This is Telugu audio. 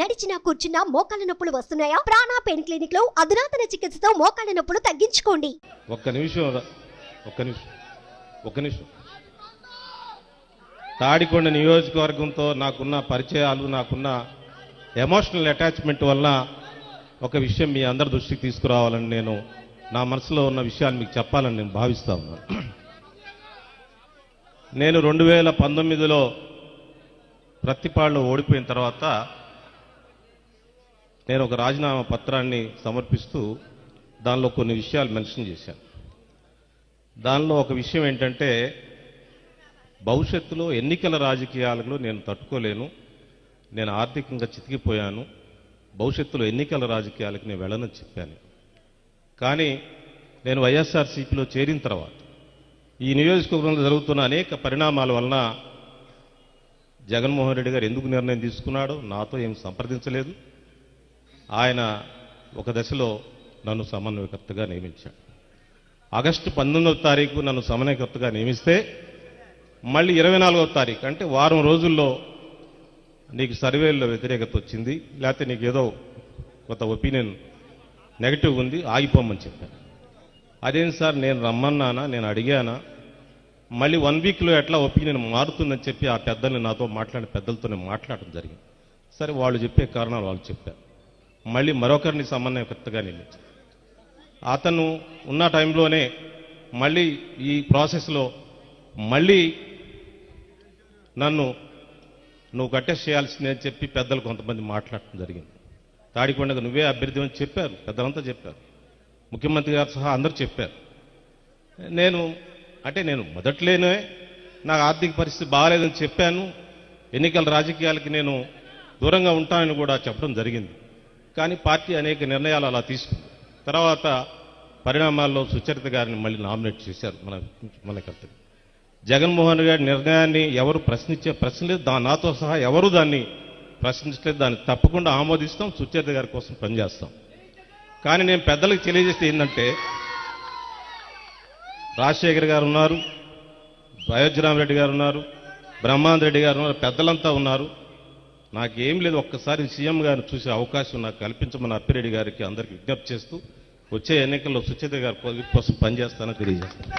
నడిచినా కూర్చున్నా మోకాళ్ళ నొప్పులు వస్తున్నాయా? ప్రాణా పెయిన్ క్లినిక్లో అధునాతన చికిత్సతో మోకాళ్ళ నొప్పులు తగ్గించుకోండి. ఒక్క నిమిషం ఒక్క నిమిషం. ఒక్క నిమిషం. తాడికొండ నియోజకవర్గంతో నాకున్న పరిచయాలు నాకున్న ఎమోషనల్ అటాచ్మెంట్ వల్ల ఒక విషయం మీ అందరి దృష్టికి తీసుకురావాలని నేను నా మనసులో ఉన్న విషయాలు మీకు చెప్పాలని నేను భావిస్తా ఉన్నాను. నేను రెండు వేల పంతొమ్మిదిలో ప్రతిపాళ్ళు ఓడిపోయిన తర్వాత నేను ఒక రాజీనామా పత్రాన్ని సమర్పిస్తూ దానిలో కొన్ని విషయాలు మెన్షన్ చేశాను. దానిలో ఒక విషయం ఏంటంటే భవిష్యత్తులో ఎన్నికల రాజకీయాలలో నేను తట్టుకోలేను నేను ఆర్థికంగా చితికిపోయాను భవిష్యత్తులో ఎన్నికల రాజకీయాలకు నేను వెళ్ళనని చెప్పాను. కానీ నేను వైఎస్ఆర్సీపీలో చేరిన తర్వాత ఈ నియోజకవర్గంలో జరుగుతున్న అనేక పరిణామాల వలన జగన్మోహన్ రెడ్డి గారు ఎందుకు నిర్ణయం తీసుకున్నాడో నాతో ఏం సంప్రదించలేదు. ఆయన ఒక దశలో నన్ను సమన్వయకర్తగా నియమించాడు. ఆగస్టు పంతొమ్మిదవ తారీఖు నన్ను సమన్వయకర్తగా నియమిస్తే మళ్ళీ ఇరవై నాలుగవ తారీఖు అంటే వారం రోజుల్లో నీకు సర్వేల్లో వ్యతిరేకత వచ్చింది లేకపోతే నీకు ఏదో కొంత ఒపీనియన్ నెగటివ్ ఉంది ఆగిపోమని చెప్పాను. అదేం సార్ నేను రమ్మన్నానా నేను అడిగానా? మళ్ళీ వన్ వీక్లో ఎట్లా ఒపీనియన్ మారుతుందని చెప్పి ఆ పెద్దల్ని నాతో మాట్లాడిన పెద్దలతో నేను మాట్లాడడం జరిగింది. సరే వాళ్ళు చెప్పే కారణాలు వాళ్ళు చెప్పారు. మళ్ళీ మరొకరిని సమన్వయకర్తగా నియమించారు. అతను ఉన్న టైంలోనే మళ్ళీ ఈ ప్రాసెస్లో మళ్ళీ నన్ను నువ్వు కట్టెస్ చేయాల్సిందే అని చెప్పి పెద్దలు కొంతమంది మాట్లాడటం జరిగింది. తాడికొండకు నువ్వే అభ్యర్థి అని చెప్పారు. పెద్దలంతా చెప్పారు. ముఖ్యమంత్రి గారు సహా అందరూ చెప్పారు. నేను అంటే నేను మొదట్లోనే నాకు ఆర్థిక పరిస్థితి బాగాలేదని చెప్పాను. ఎన్నికల రాజకీయాలకి నేను దూరంగా ఉంటానని కూడా చెప్పడం జరిగింది. కానీ పార్టీ అనేక నిర్ణయాలు అలా తీసుకుంది. తర్వాత పరిణామాల్లో సుచరిత గారిని మళ్ళీ నామినేట్ చేశారు మన మనకర్తలు జగన్మోహన్ గారి నిర్ణయాన్ని ఎవరు ప్రశ్నించే ప్రశ్న లేదు. దా నాతో సహా ఎవరు దాన్ని ప్రశ్నించలేదు. దాన్ని తప్పకుండా ఆమోదిస్తాం. సుచరిత గారి కోసం పనిచేస్తాం. కానీ నేను పెద్దలకు తెలియజేస్తే ఏంటంటే రాజశేఖర్ గారు ఉన్నారు అయోధ్యరామరెడ్డి గారు ఉన్నారు బ్రహ్మానంద రెడ్డి గారు ఉన్నారు పెద్దలంతా ఉన్నారు. నాకేం లేదు ఒక్కసారి సీఎం గారిని చూసే అవకాశం నాకు కల్పించమని అప్పిరెడ్డి గారికి అందరికి విజ్ఞప్తి చేస్తూ వచ్చే ఎన్నికల్లో సుచేత గారి కోసం పనిచేస్తానని తెలియజేస్తాను.